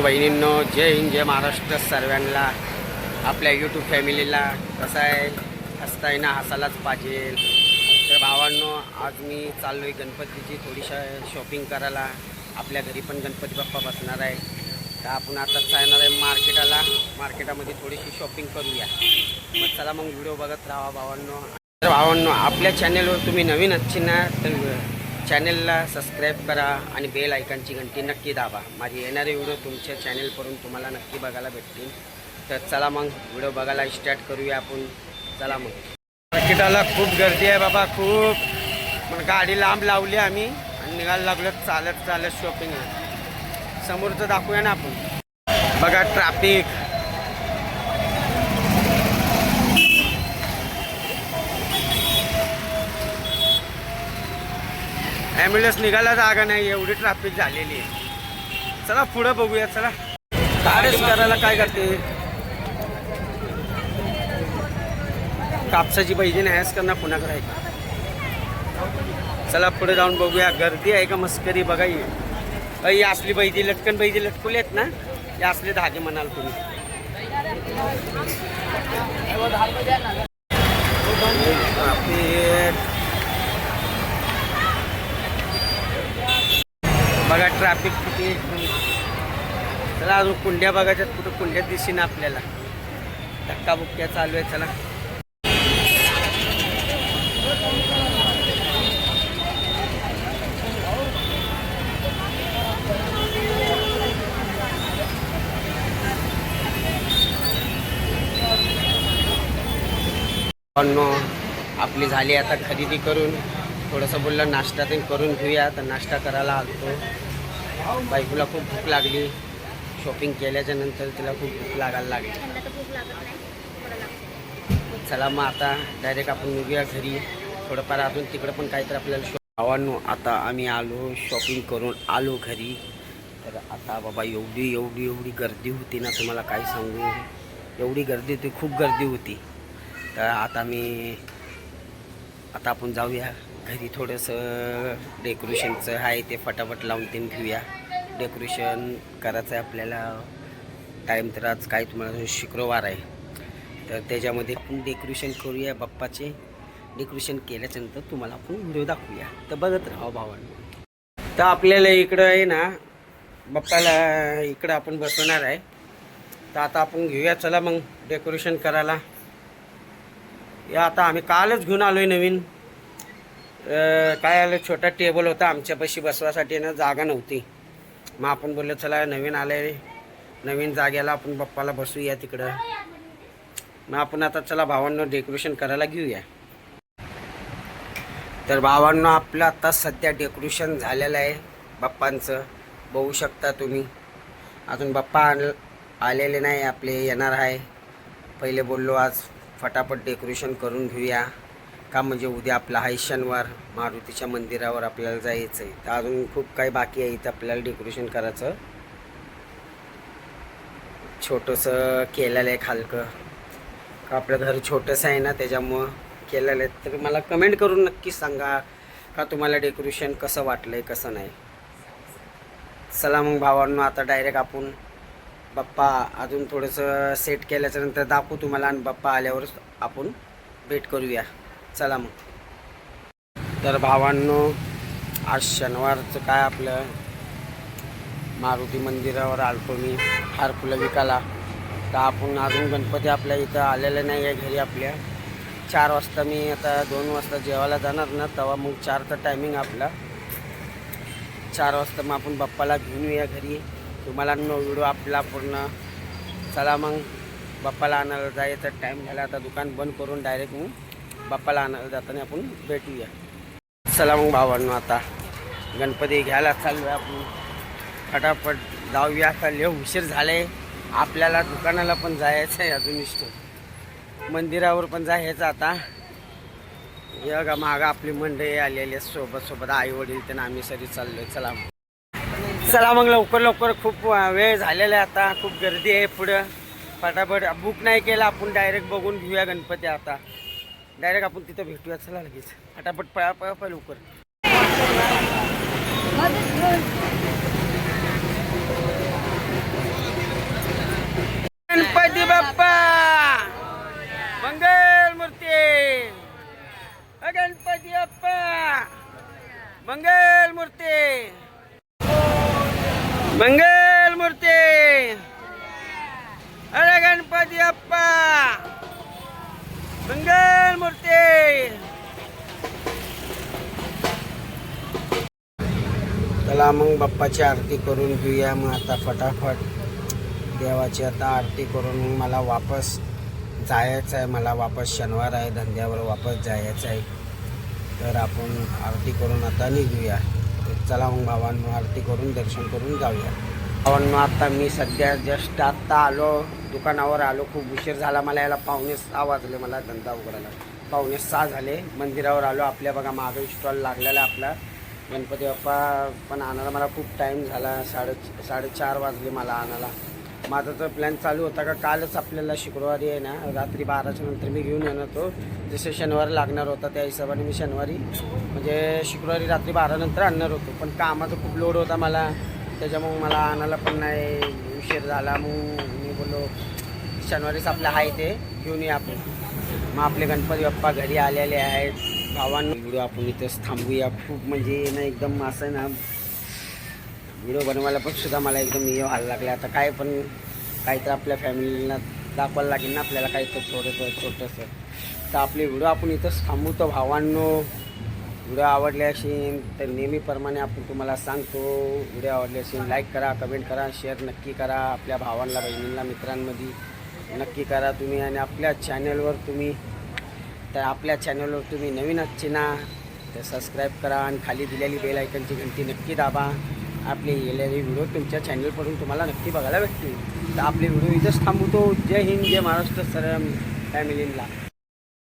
बहिणींनो जय हिंद जय महाराष्ट्र सर्वांना. आपल्या यूट्यूब फॅमिलीला कसं आहे? हसताय ना हसायलाच पाहिजे. तर भावांनो आज मी चाललो आहे गणपतीची थोडीशा शॉपिंग करायला. आपल्या घरी पण गणपती बाप्पा बसणार आहे. तर आपण आताच जाणार आहे मार्केटाला. मार्केटामध्ये थोडीशी शॉपिंग करूया. मग चला मग व्हिडिओ बघत राहा भावांनो. तर भावांनो आपल्या चॅनेलवर तुम्ही नवीन असची ना तर चॅनेलला सबस्क्राईब करा आणि बेल आयकॉनची घंटी नक्की दाबा. माझे येणारे व्हिडिओ तुमच्या चॅनेलवरून तुम्हाला नक्की बघायला भेटतील. तर चला मग व्हिडिओ बघायला स्टार्ट करूया आपण. चला मग. मार्केटाला खूप गर्दी आहे बाबा खूप. पण गाडी लांब लावली आम्ही आणि निघायला लागलो चालत चालत शॉपिंग समोरचं दाखवूया ना आपण. बघा ट्रॅफिक ॲम्ब्युलन्स निघायला जागा नाही एवढी ट्रॅफिक झालेली आहे. चला पुढं बघूया चला. कारेच करायला काय करते? कापसाची पाहिजे नाही आहेस करणार कुणाकडे आहे? का चला पुढे जाऊन बघूया. गर्दी आहे का मस्करी? बघा ही. असली बैदी लटकन बैदी लटकुले आहेत ना? हे असले धागे म्हणाल तुम्ही. बघा ट्रॅफिक किती चला अजून कुंड्या बघायच्यात. कुठं कुंड्या दिसेन आपल्याला. धक्काबुक्क्या चालू आहे चला. आपली झाली आता खरेदी करून. थोडंसं बोललं नाश्ता ते करून घेऊया तर नाश्ता करायला आलतो. बायकोला खूप भूक लागली. शॉपिंग केल्याच्यानंतर तिला खूप भूक लागायला लागली. चला मग आता डायरेक्ट आपण निघूया घरी. थोडंफार अजून तिकडं पण काहीतरी आपल्याला भावांनो आता आम्ही आलो शॉपिंग करून आलो घरी. तर आता बाबा एवढी एवढी एवढी गर्दी होती ना तुम्हाला काय सांगू? एवढी गर्दी होती खूप गर्दी होती. तर आता मी आता आपण जाऊया. घरी थोडंसं डेकोरेशनचं आहे ते फटाफट लावून ते घेऊया. डेकोरेशन करायचं आहे आपल्याला. टाईम तर आज काय तुम्हाला शुक्रवार आहे. तर त्याच्यामध्ये आपण डेकोरेशन करूया बाप्पाचे. डेकोरेशन केल्याच्यानंतर तुम्हाला आपण व्हिडिओ दाखवूया. तर बघत राहा हो भावांना. तर आपल्याला इकडं आहे ना बाप्पाला इकडं आपण बसवणार आहे. तर आता आपण घेऊया चला मग डेकोरेशन करायला. या आता आम्ही कालच घेऊन आलो आहे नवीन. काय आलं छोटा टेबल होता आमच्यापाशी बसवासाठी ना जागा नव्हती. मग आपण बोललो चला नवीन आलं आहे नवीन जागेला आपण बाप्पाला बसूया तिकडं. मग आपण आता चला भावांना डेकोरेशन करायला घेऊया. तर भावांना आपलं आता सध्या डेकोरेशन झालेलं आहे बाप्पांचं. बघू शकता तुम्ही. अजून बाप्पा आलेले नाही आपले येणार आहे. पहिले बोललो आज फटाफट डेकोरेशन करून घेऊया. का म्हणजे उद्या आपला हाय शनिवार मारुतीच्या मंदिरावर आपल्याला जायचं आहे तर अजून खूप काही बाकी आहे इथं आपल्याला डेकोरेशन करायचं. छोटंसं केलेलं आहे खालकं. का आपलं घर छोटंसं आहे ना त्याच्यामुळं केलेलं आहे. तर मला कमेंट करून नक्की सांगा का तुम्हाला डेकोरेशन कसं वाटलं आहे कसं नाही. चला मग भावांनो आता डायरेक्ट आपण बाप्पा अजून थोडंसं सेट केल्याच्यानंतर दाखवू तुम्हाला आणि बाप्पा आल्यावरच आपण भेट करूया. चला मग. तर भावांनो आज शनिवारचं काय आपलं? मारुती मंदिरावर आलतो मी हार फुलं विकायला. तर आपण अजून गणपती आपल्या इथं आलेले नाही आहे घरी आपल्या. चार वाजता मी आता दोन वाजता जेवायला जाणार ना तेव्हा मग चारचा टायमिंग आपला. चार वाजता मग आपण बाप्पाला घेऊन येऊया घरी. तुम्हाला नो व्हिडिओ आपला पूर्ण. चला मग बाप्पाला आणायला जायचा. टाईम झाला आता दुकान बंद करून डायरेक्ट मी बाप्पाला आणायला जाताना आपण भेटूया. चला मग भावांनो आता गणपती घ्यायला चाललो आहे आपण. फटाफट जाऊया. आता लय उशीर झाले आपल्याला दुकानाला पण जायचं आहे अजून इष्ट. मंदिरावर पण जायचं आता. या मागं आपली मंडळी आलेली आहे सोबत सोबत आई वडील त्यांना आम्ही सरी चाललोय. चला मग. चला मग लवकर लवकर. खूप वेळ झालेला आहे आता. खूप गर्दी आहे पुढं. फटाफट. बुक नाही केलं आपण डायरेक्ट बघून घेऊया गणपती आता. डायरेक्ट आपण तिथं भेटूया. चला लगेच. फटाफट पळा पळा पळा लवकर. मग बाप्पाची आरती करून घेऊया मग आता फटाफट देवाची आता आरती करून मग मला वापस जायचं आहे. मला वापस शनिवार आहे धंद्यावर वापस जायचं आहे. तर आपण आरती करून आता निघूया. तर चला मग भावांनो आरती करून दर्शन करून जाऊया. भावांनो आता मी सध्या जस्ट आत्ता आलो. दुकानावर आलो. खूप उशीर झाला मला याला पाहुणे सहा वाजले मला धंदा उघडायला. पाहुणे सहा झाले. मंदिरावर आलो. आपल्या बघा मागे स्टॉल लागलेला आपला. गणपती बाप्पा पण आणायला मला खूप टाईम झाला. साडे साडेचार वाजले मला आणायला. माझा तर प्लॅन चालू होता का कालच आपल्याला शुक्रवारी आहे ना रात्री बाराच्या नंतर मी घेऊन येणार होतो. जसे शनिवारी लागणार होता त्या हिशोबाने मी शनिवारी म्हणजे शुक्रवारी रात्री बारानंतर आणणार होतो. पण कामाचा खूप लोड होता मला. त्याच्यामुळं मला आणायला पण नाही उशीर झाला. मग मी बोललो शनिवारीच आपलं आहे ते घेऊन या आपण. मग आपले गणपती बाप्पा घरी आलेले आहेत. भावांनी व्हिडिओ आपण इथंच थांबूया. खूप म्हणजे ना एकदम असं ना व्हिडिओ बनवायला पण सुद्धा मला एकदम हे व्हायला लागलं. आता काय पण काहीतरी आपल्या फॅमिलीला दाखवायला लागेल ना आपल्याला काही तर थोडंसं छोटंसं. तर आपले व्हिडिओ आपण इथंच थांबवतो भावांनो व्हिडिओ आवडले असेल तर नेहमीप्रमाणे आपण तुम्हाला सांगतो व्हिडिओ आवडले असेल लाईक करा कमेंट करा शेअर नक्की करा. आपल्या भावांना बहिणींना मित्रांमध्ये नक्की करा तुम्ही आणि आपल्या चॅनलवर तुम्ही तर आपल्या चॅनलवर तुम्ही नवीन असचे ना तर सबस्क्राईब करा आणि खाली दिलेली बेल आयकनची घंटी नक्की दाबा. आपले येणारे व्हिडिओ तुमच्या चॅनलकडून तुम्हाला नक्की बघायला भेटतील. तर आपले व्हिडिओ इथंच थांबवतो. जय हिंद जय महाराष्ट्र सर फॅमिलीला